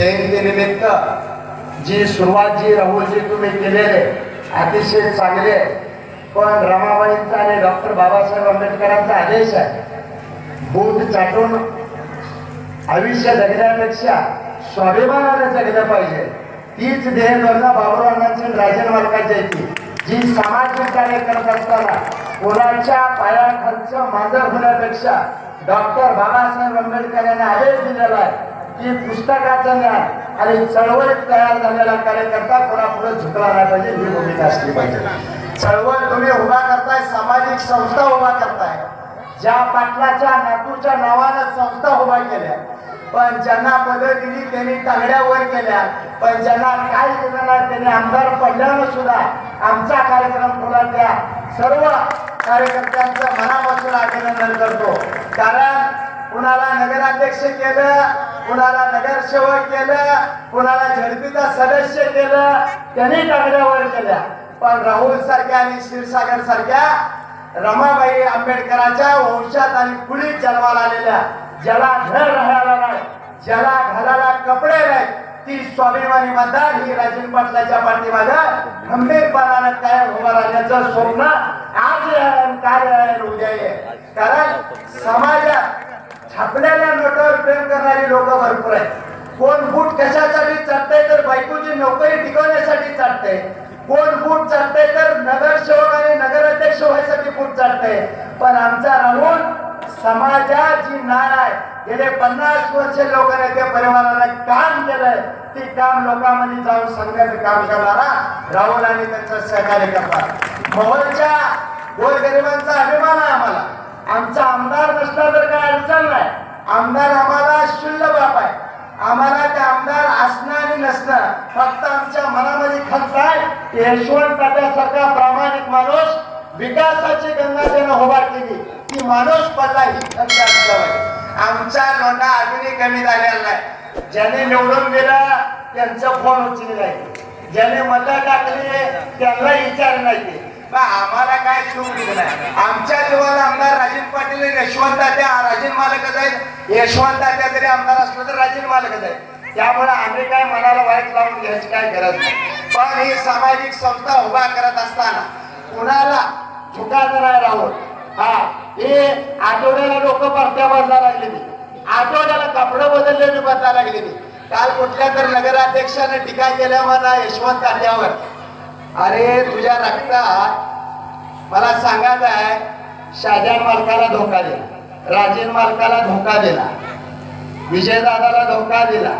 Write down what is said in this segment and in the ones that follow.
जयंतीनिमित्त जी सुरुवात जी राहुलजी तुम्ही केलेले अतिशय चांगले पण रमाबाईंचा आणि डॉक्टर बाबासाहेब आंबेडकरांचा आदेश आहे. बूट चाटून आयुष्य जगण्यापेक्षा स्वाभिमानाने जगलं पाहिजे. तीच देहधोरणं बाबुरावांची राजन मालकाची जी सामाजिक कार्य करत असताना कोणाच्या पायाखालचं मांजर होण्यापेक्षा डॉक्टर बाबासाहेब आंबेडकर यांनी आदेश दिलेला आहे. की पुस्तकाचं ज्ञान. आणि चळवळीत तयार झालेला कार्यकर्ता कोणापुढे झुकला नाही पाहिजे ही भूमिका असली पाहिजे. चळवळ तुम्ही उभा करताय सामाजिक संस्था उभा करताय. ज्या पाटलाच्या नातूच्या नावानं संस्था उभा केल्या. पण ज्यांना पदं दिली त्यांनी तांगड्या वर केल्या. पण ज्यांना काय दिलं नाही त्यांनी आमदार पडल्यानं सुद्धा आमचा कार्यक्रम पुन्हा त्या सर्व कार्यकर्त्यांचं मनापासून अभिनंदन करतो. कारण कुणाला नगराध्यक्ष केलं कुणाला नगरसेवक केलं कुणाला झडपीचा सदस्य केलं त्यांनी तांगड्यावर केल्या. पण राहुल सारख्या आणि क्षीरसागर सारख्या रमाबाई आंबेडकरांच्या वंशात आणि पुढील जन्माला आलेल्या ज्याला घर राहायला नाही ज्याला घराला कपडे नाही ती स्वाभिमानी मतदार ही राजन पाटलाच्या पाठीमागं खंबीरपणानं कायम उभं राहण्याचं स्वप्न आज आहे उद्या आहे. कारण समाजात आपल्याला नोटावर प्रेम करणारी लोक भरपूर आहेत. कोण बूट कशासाठी चाटतंय तर बायकोची नोकरी टिकवण्यासाठी चढतंय कोण बूट चाटतंय तर नगरसेवक आणि नगराध्यक्ष व्हायसाठी बूट चाटतंय. पण आमचा राहुल समाजाची नाळ आहे गेले पन्नास वर्ष लोकांनी त्या परिवाराला काम केलंय. ती काम लोकांमध्ये जाऊन सांगण्याचं काम करणारा राहुल आणि त्यांचं सहकार्य करतात मोहनच्या गोरगरिबांचा अभिमान आहे आम्हाला आमचा आमदार नसला तर काय अडचण नाही आमदार आम्हाला शुल्ल बाप आहे आम्हाला ते आमदार असणं आणि नसणं फक्त आमच्या मनामध्ये खर्च आहे. यशवंत तात्यासारखा प्रामाणिक माणूस विकासाची गंगा त्यानं होबार केली. ती माणूस पडला ही खर्च आमचा लोंढा अजूनही कमी झालेला नाही. ज्याने निवडून गेला त्यांचं फोन उचलले नाही. ज्याने मतं टाकली त्यांना विचार नाही. ना आम्हाला काय चूक दिलं नाही. आमच्या जीवाला आमदार राजन पाटील यशवंत तात्या मालकच आहेत. यशवंत तरी आमदार असलं तर राजीन मालकच आहे त्यामुळे आम्ही काय मनाला वाईट लावून घ्यायची काय गरज नाही. पण ही सामाजिक संस्था उभा करत असताना कुणाला चुकायचं नाही राहून हा हे आठवड्याला लोक परत्या बदला लागलेली आठवड्याला कपडे बदललेली बदला लागलेली काल कुठल्या तर नगराध्यक्षाने टीका केल्या मला यशवंत तात्यावर. अरे तुझ्या रक्तात मला सांगायचं आहे शाहजान मालकाला धोका दिला राजेन मालकाला धोका दिला विजयदादाला धोका दिला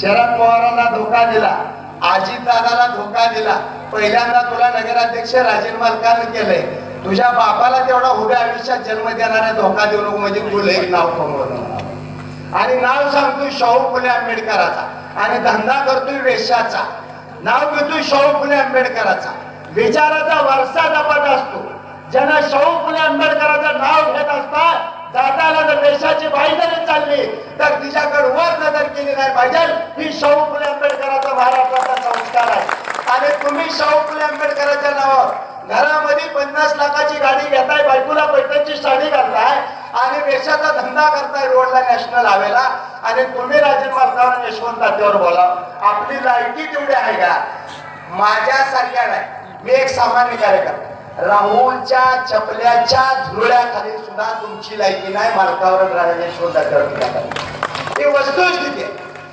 शरद पवारांना धोका दिला अजितदादाला धोका दिला. पहिल्यांदा तुला नगराध्यक्ष राजेन मालकानं केलंय. तुझ्या बापाला तेवढा उभ्या आयुष्यात जन्म देणारा धोका देऊ नको म्हणजे तुला एक नाव कमवलं. आणि नाव सांगतोय शाहू फुले आंबेडकराचा. आणि धंदा करतोय वेशाचा नाव घेतो शाहू फुले आंबेडकराचा. विचाराचा वारसा जपत असतो. ज्यांना शाहू फुले आंबेडकराचं नाव घेत असतात दादाला जर देशाची बाई जरी चालली तर तिच्याकडे वर नजर केली नाही पाहिजे. ही शाहू फुले आंबेडकराचा महाराष्ट्राचा संस्कार आहे. आणि तुम्ही शाहू फुले आंबेडकराच्या नावावर घरामध्ये पन्नास लाखाची गाडी घेताय बायकोला पैठणची साडी घालताय आणि देशाचा धंदा करताय रोडला नॅशनल हायवेला आणि तुम्ही राजीव मालकावर यशवंत तात्यावर बोला. आपली लायकी तेवढी आहे का? माझ्यासारख्या नाही. मी एक सामान्य कार्यकर्ता. राहुलच्या चपल्याच्या धुरळ्याखाली सुद्धा तुमची लायकी नाही. मालकावर राजा यशवंत तात्यावर ही वस्तुस्थिती आहे.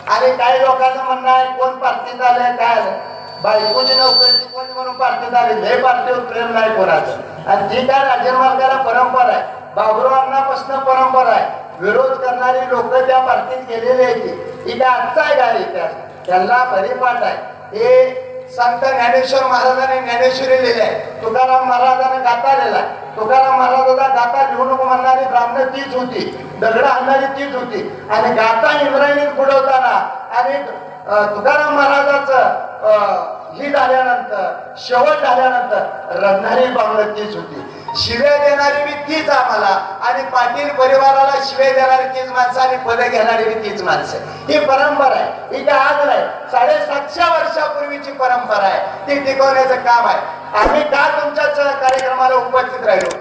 आणि काही लोकांचं म्हणणं आहे कोण पार्टीत आलंय काय आलं बायकोची नोकरी कोण म्हणून पार्टीत आले? हे पार्टीवर प्रेम नाही कोणाचं. आणि ती काय राजमार्गाला परंपरा आहे बाबुरावांनापासून परंपरा आहे विरोध करणारी लोक त्या पार्टीत गेलेली आहेत. ही आजचा आहे काय इतिहास. त्यांना परिपाठ आहे. हे संत ज्ञानेश्वर महाराजांनी ज्ञानेश्वरी लिहिले आहे तुकाराम महाराजांनी गाता लिहिला आहे तुकाराम महाराजाचा गाता लिहू नको म्हणणारी ब्राह्मण तीच होती. दगड आणणारी तीच होती. आणि गाता इंद्रायणीत बुडवताना आणि तुकाराम महाराजाचं अं, ही झाल्यानंतर शेवट झाल्यानंतर रडणारी ब्राह्मण तीच होती. शिव्या देणारी बी तीच आम्हाला. आणि पाटील परिवाराला शिवे देणारी तीच माणसं आणि पदे घेणारी बी तीच माणसं. ही परंपरा आहे. ही काय आज नाही. साडेसातशे वर्षापूर्वीची परंपरा आहे. ती टिकवण्याचं काम आहे. आम्ही का तुमच्याच कार्यक्रमाला उपस्थित राहिलो?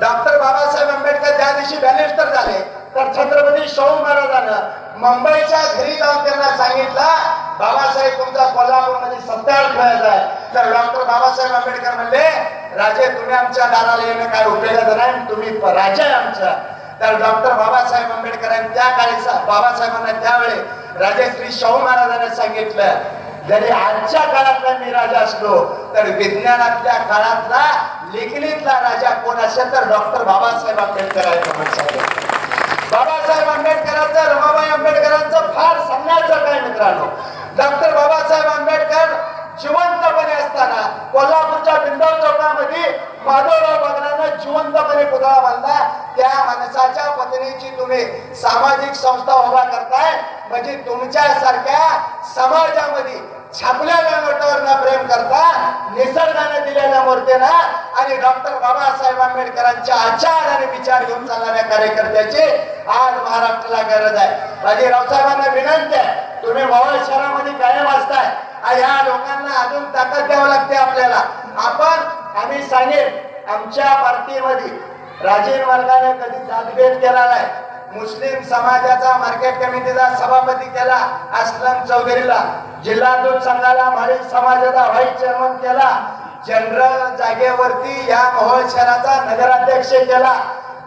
डॉक्टर बाबासाहेब आंबेडकर त्या दिवशी बॅरिस्टर झाले तर छत्रपती शाहू महाराजानं मुंबईच्या घरी जाऊन त्यांना सांगितलं बाबासाहेब तुमचा कोल्हापूरमध्ये सत्यावर खेळायचा आहे. तर डॉक्टर बाबासाहेब आंबेडकर म्हणले राजे तुम्ही आमच्या दाराला येणं काय उपयोगाचं नाही? तुम्ही राजा आहे आमचा. तर डॉक्टर बाबासाहेब आंबेडकरांनी त्या काळी बाबासाहेबांना त्यावेळी राजे श्री शाहू महाराजांनी सांगितलं जरी आजच्या काळातला मी राजा असलो तर विज्ञानातल्या काळातला लेखणीतला राजा कोण असेल तर डॉक्टर बाबासाहेब आंबेडकर आहे सांगितलं बाबासाहेब आंबेडकरांचं रमाबाई आंबेडकरांचं फार सांगण्याचं काय मित्रांनो? डॉक्टर बाबासाहेब आंबेडकर जिवंतपणे असताना माधवराव बगलानं जिवंतपणे पुतळा बांधला. त्या माणसाच्या पत्नीची तुम्ही सामाजिक संस्था उभा करताय. म्हणजे तुमच्यासारख्या समाजामध्ये छापलेल्या नोटावर प्रेम करता निसर्गाने दिलेल्या मूर्तीना आणि डॉक्टर बाबासाहेब आंबेडकरांच्या आचार आणि विचार घेऊन चालणाऱ्या कार्यकर्त्याची आज महाराष्ट्राला गरज आहे. माझी रावसाहेबांना विनंती आहे तुम्ही मोहोळ शहरामध्ये कायम असताय. आणि या लोकांना अजून ताकद द्यावं लागते आपल्याला. आपण आम्ही सांगेन आमच्या पार्टीमध्ये राजीव वर्गाने कधी जातभेद केला नाही. मुस्लिम समाजाचा मार्केट कमिटीचा सभापती केला असलम चौधरीला. जिल्हा दूध संघाला माळी समाजाचा व्हाईस चेअरमन केला. जनरल जागेवरती या मोहोळ शहराचा नगराध्यक्ष केला.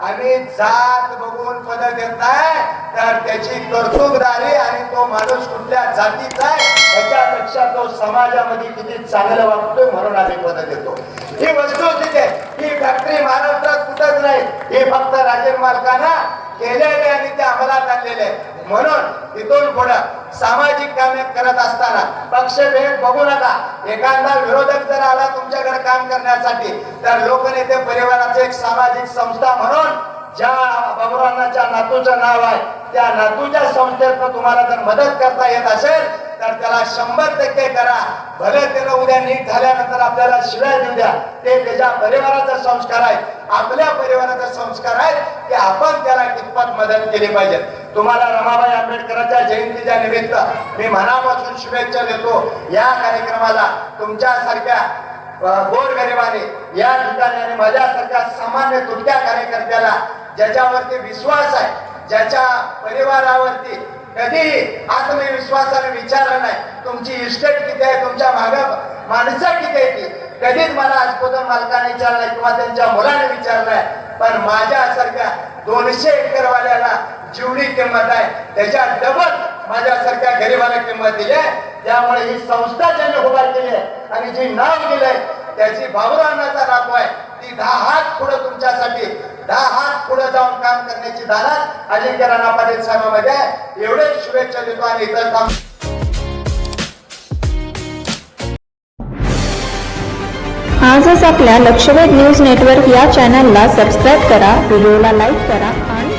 आम्ही जात बघून पद घेत नाही तर त्याची कर्तुकदारी आणि तो माणूस कुठल्या जातीचा आहे त्याच्यापेक्षा तो समाजामध्ये किती चांगलं वागतोय म्हणून आम्ही पद देतो ही वस्तू आहे ही फॅक्टरी महाराष्ट्रात कुठंच नाही हे फक्त राजेश मालकांना केलेले आणि ते अंमलात आणलेले आहे. म्हणून इथून पुढं सामाजिक कामे करत असताना पक्षभेद बघू नका एखादा विरोधक जर आला तुमच्याकडे काम करण्यासाठी तर लोकनेते परिवाराचे एक सामाजिक संस्था म्हणून ज्या बाबुरावांच्या नातूचं नाव आहे त्या नातूच्या संस्थेतनं तुम्हाला जर मदत करता येत असेल तर त्याला शंभर टक्के करा. भले त्याला उद्या नीट झाल्यानंतर आपल्याला शिवाय देऊ द्या. ते त्याच्या परिवाराचा संस्कार आहे. आपल्या परिवाराचा संस्कार आहे की आपण त्याला कितपत मदत केली पाहिजे. तुम्हाला रमाबाई आंबेडकरांच्या जयंतीच्या निमित्त मी मनापासून शुभेच्छा देतो. या कार्यक्रमाला तुमच्यासारख्या गोरगरिबाने या ठिकाणी आणि माझ्यासारख्या सामान्य तुटक्या कार्यकर्त्याला ज्याच्यावरती विश्वास आहे ज्याच्या परिवारावरती कधी आत्मविश्वासाने विचारलं नाही. तुमची इस्टेट किती आहे? तुमच्या माग माणसं किती आहे ती? कधीच मला आजपर्यंत मालकाने विचारलंय किंवा त्यांच्या मुलाने विचारलंय पण माझ्यासारख्या दोनशे एकरवाल्याला जेवढी किंमत आहे. त्याच्या डबल माझ्यासारख्या गरीबाला किंमत दिली आहे. त्यामुळे ही संस्था ज्यांनी उभा केली आहे आणि जी नाव दिलंय त्याची बाबुरावनाचा नातू आहे. ती दहा हात पुढे तुमच्यासाठी दहा हात पुढे जाऊन काम करण्याची दानात अजिंक्य राणा पाटील साहेबांमध्ये एवढे शुभेच्छा देतो आणि इतर काम आजच आपल्या लक्षवेध न्यूज नेटवर्क या चॅनलला सबस्क्राईब करा व्हिडिओला लाईक करा आणि